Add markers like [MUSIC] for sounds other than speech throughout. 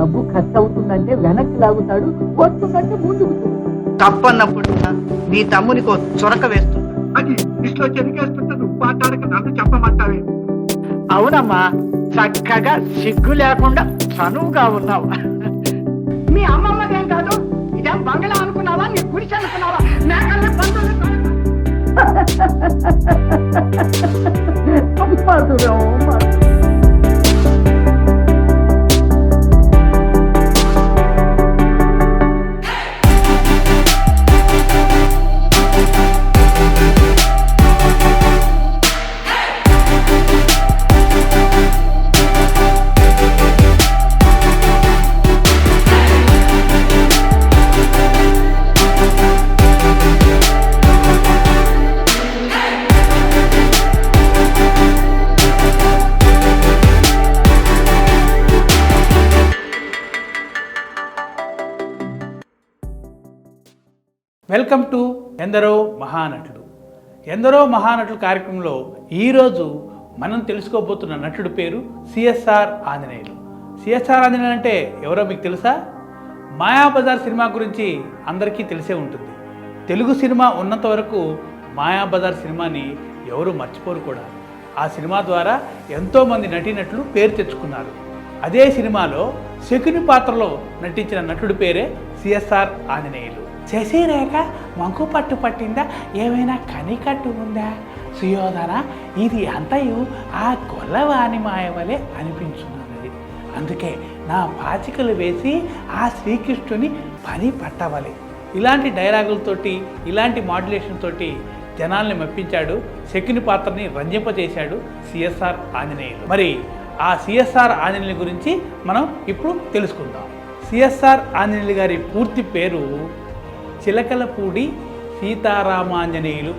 డబ్బు ఖర్చు అవుతుందంటే వెనక్కి లాగుతాడు వస్తుందంటే ముందుకు తోస్తాడు. తప్పన్నప్పుడు నీ తమ్మునికో చొరక వేస్తుంది అది ఇష్టం చెరికేస్తుంటే నువ్వు మాట్లాడక నన్ను చెప్పమంటావే? అవునమ్మా చక్కగా సిగ్గు లేకుండా చనువుగా ఉన్నావు. మీ అమ్మమ్మదేం కాదు? ఇదేం బంగళా అనుకున్నావా? నీ గుడిసె అనుకున్నావా మేకల్ని [LAUGHS] వెల్కమ్ టు ఎందరో మహానటుడు. ఎందరో మహానటుడు కార్యక్రమంలో ఈరోజు మనం తెలుసుకోబోతున్న నటుడు పేరు సిఎస్ఆర్ ఆంజనేయులు. సిఎస్ఆర్ ఆంజనేయులు అంటే ఎవరో మీకు తెలుసా? మాయాబజార్ సినిమా గురించి అందరికీ తెలిసే ఉంటుంది. తెలుగు సినిమా ఉన్నంత వరకు మాయాబజార్ సినిమాని ఎవరు మర్చిపోరు కూడా. ఆ సినిమా ద్వారా ఎంతోమంది నటీనటులు పేరు తెచ్చుకున్నారు. అదే సినిమాలో శకుని పాత్రలో నటించిన నటుడి పేరే సిఎస్ఆర్ ఆంజనేయులు. శశిరేఖ వంకు పట్టు పట్టిందా? ఏమైనా కనికట్టు ఉందా? సుయోధన ఇది అంతయు ఆ కొల్లవాణి మాయవలే అనిపించున్నది. అందుకే నా పాచికలు వేసి ఆ శ్రీకృష్ణుని పని పట్టవలే. ఇలాంటి డైలాగులతోటి ఇలాంటి మాడ్యులేషన్ తోటి జనాల్ని మెప్పించాడు శకుని పాత్రని రంజింపజేశాడు సిఎస్ఆర్ ఆంజనేయులు. మరి ఆ సిఎస్ఆర్ ఆంజనేయుల గురించి మనం ఇప్పుడు తెలుసుకుందాం. సిఎస్ఆర్ ఆంజనేయులు గారి పూర్తి పేరు చిలకలపూడి సీతారామాంజనేయులు.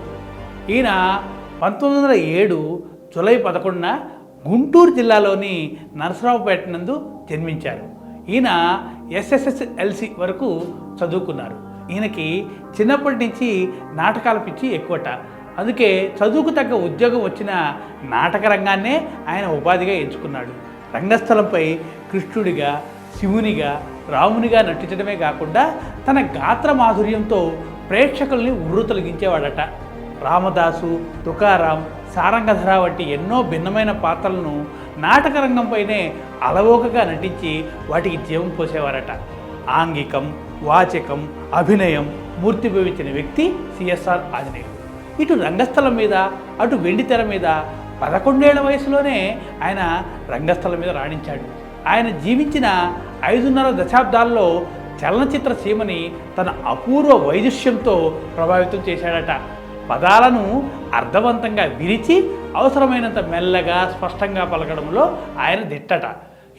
ఈయన పంతొమ్మిది వందల ఏడు జూలై పదకొండున గుంటూరు జిల్లాలోని నరసరావుపేట నందు జన్మించారు. ఈయన ఎస్ఎస్ఎస్ఎల్సి వరకు చదువుకున్నారు. ఈయనకి చిన్నప్పటి నుంచి నాటకాల పిచ్చి ఎక్కువట. అందుకే చదువుకు తగ్గ ఉద్యోగం వచ్చిన నాటక రంగాన్నే ఆయన ఉపాధిగా ఎంచుకున్నాడు. రంగస్థలంపై కృష్ణుడిగా శివునిగా రామునిగా నటించడమే కాకుండా తన గాత్ర మాధుర్యంతో ప్రేక్షకుల్ని ఉర్రు తొలగించేవాడట. రామదాసు తుకారాం సారంగధర వంటి ఎన్నో భిన్నమైన పాత్రలను నాటకరంగంపైనే అలవోకగా నటించి వాటికి జీవం పోసేవారట. ఆంగికం వాచకం అభినయం మూర్తిభవించిన వ్యక్తి సిఎస్ఆర్ ఆంజనేయుడు. ఇటు రంగస్థలం మీద అటు వెండితెర మీద పదకొండేళ్ళ వయసులోనే ఆయన రంగస్థలం మీద రాణించాడు. ఆయన జీవించిన ఐదున్నర దశాబ్దాల్లో చలనచిత్ర సీమని తన అపూర్వ వైదుష్యంతో ప్రభావితం చేశాడట. పదాలను అర్థవంతంగా విరిచి అవసరమైనంత మెల్లగా స్పష్టంగా పలకడంలో ఆయన దిట్టట.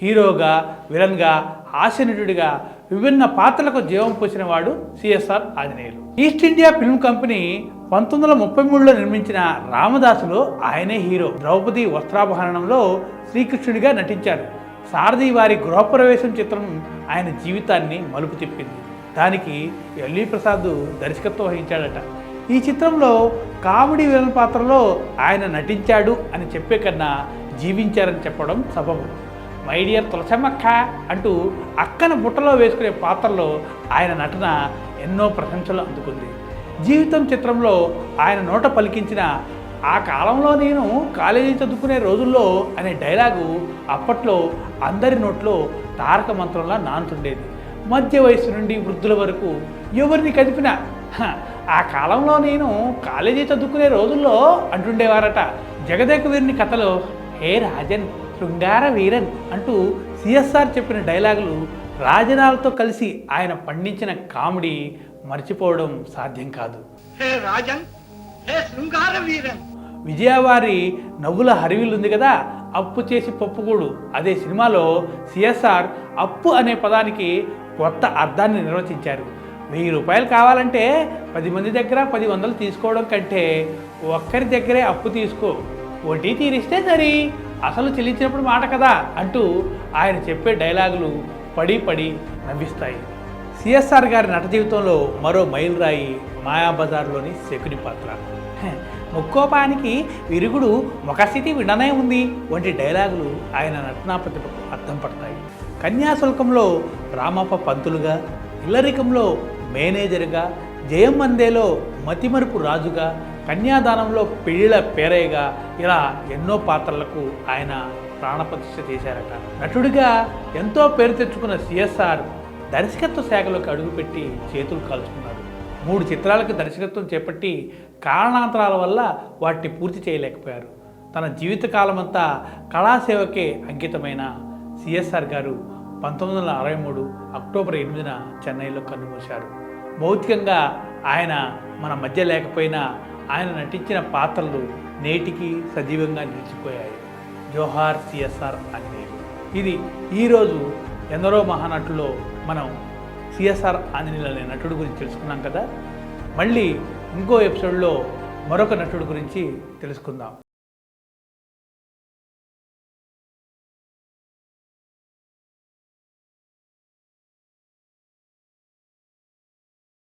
హీరోగా విలన్గా హాస్యనటుడిగా విభిన్న పాత్రలకు జీవం పోసిన వాడు CSR Anjaneyulu. East India Film Company పంతొమ్మిది వందల ముప్పై మూడులో నిర్మించిన రామదాసులో ఆయనే హీరో. ద్రౌపది వస్త్రాపహరణంలో శ్రీకృష్ణుడిగా నటించారు. సారథి వారి గృహప్రవేశం చిత్రం ఆయన జీవితాన్ని మలుపు తిప్పింది. దానికి ఎల్వి ప్రసాద్ దర్శకత్వం వహించాడట. ఈ చిత్రంలో కామెడీ విలన్ పాత్రలో ఆయన నటించాడు అని చెప్పే కన్నా జీవించారని చెప్పడం సబబు. మై డియర్ తులసమ్మక్క అంటూ అక్కన బుట్టలో వేసుకునే పాత్రలో ఆయన నటన ఎన్నో ప్రశంసలు అందుకుంది. జీవితం చిత్రంలో ఆయన నోట పలికించిన ఆ కాలంలో నేను కాలేజీ చదువుకునే రోజుల్లో అనే డైలాగు అప్పట్లో అందరి నోట్లో తారక మంత్రంలా నానుతుండేది. మధ్య వయసు నుండి వృద్ధుల వరకు ఎవరిని కదిపినా ఆ కాలంలో నేను కాలేజీ చదువుకునే రోజుల్లో అంటుండేవారట. జగదేక వీరిని కథలో హే రాజన్ శృంగార వీరన్ అంటూ సిఎస్ఆర్ చెప్పిన డైలాగులు రాజనాలతో కలిసి ఆయన పండించిన కామెడీ మర్చిపోవడం సాధ్యం కాదు. హే రాజన్ హే శృంగార వీరన్ విజయవారి నవ్వుల హరివిల్ ఉంది కదా అప్పు చేసి పప్పుకూడు అదే సినిమాలో సిఎస్ఆర్ అప్పు అనే పదానికి కొత్త అర్థాన్ని నిర్వచించారు. వెయ్యి రూపాయలు కావాలంటే పది మంది దగ్గర పది వందలు తీసుకోవడం కంటే ఒక్కరి దగ్గరే అప్పు తీసుకో. వడ్డీ తీరిస్తే సరి. అసలు చెల్లించినప్పుడు మాట కదా అంటూ ఆయన చెప్పే డైలాగులు పడి పడి నవ్విస్తాయి. సిఎస్ఆర్ గారి నట జీవితంలో మరో మైలురాయి మాయాబజార్లోని శకుని పాత్ర. ముక్కోపానికి విరుగుడు ముఖస్థితి విననే ఉంది వంటి డైలాగులు ఆయన నటనా ప్రతిభకు అర్థం పడతాయి. కన్యాశుల్కంలో రామప్ప పంతులుగా ఇల్లరికంలో మేనేజర్గా జయమందేలో మతిమరుపు రాజుగా కన్యాదానంలో పెళ్ళిళ్ళ పేరయ్యగా ఇలా ఎన్నో పాత్రలకు ఆయన ప్రాణప్రతిష్ఠ చేశారట. నటుడిగా ఎంతో పేరు తెచ్చుకున్న సిఎస్ఆర్ దర్శకత్వ శాఖలోకి అడుగుపెట్టి చేతులు కాల్చుకున్నాడు. మూడు చిత్రాలకు దర్శకత్వం చేపట్టి కారణాంతరాల వల్ల వాటిని పూర్తి చేయలేకపోయారు. తన జీవితకాలమంతా కళాసేవకే అంకితమైన సిఎస్ఆర్ గారు పంతొమ్మిది వందల అరవై మూడు అక్టోబర్ ఎనిమిదిన చెన్నైలో కన్నుమూశారు. భౌతికంగా ఆయన మన మధ్య లేకపోయినా ఆయన నటించిన పాత్రలు నేటికి సజీవంగా నిలిచిపోయాయి. జోహార్ సిఎస్ఆర్ అని. ఇది ఈరోజు ఎందరో మహానటులో మనం సిఎస్ఆర్ ఆంజనేయులు అనే నటుడు గురించి తెలుసుకున్నాం కదా. మళ్ళీ ఇంకో ఎపిసోడ్లో మరొక నటుడు గురించి తెలుసుకుందాం.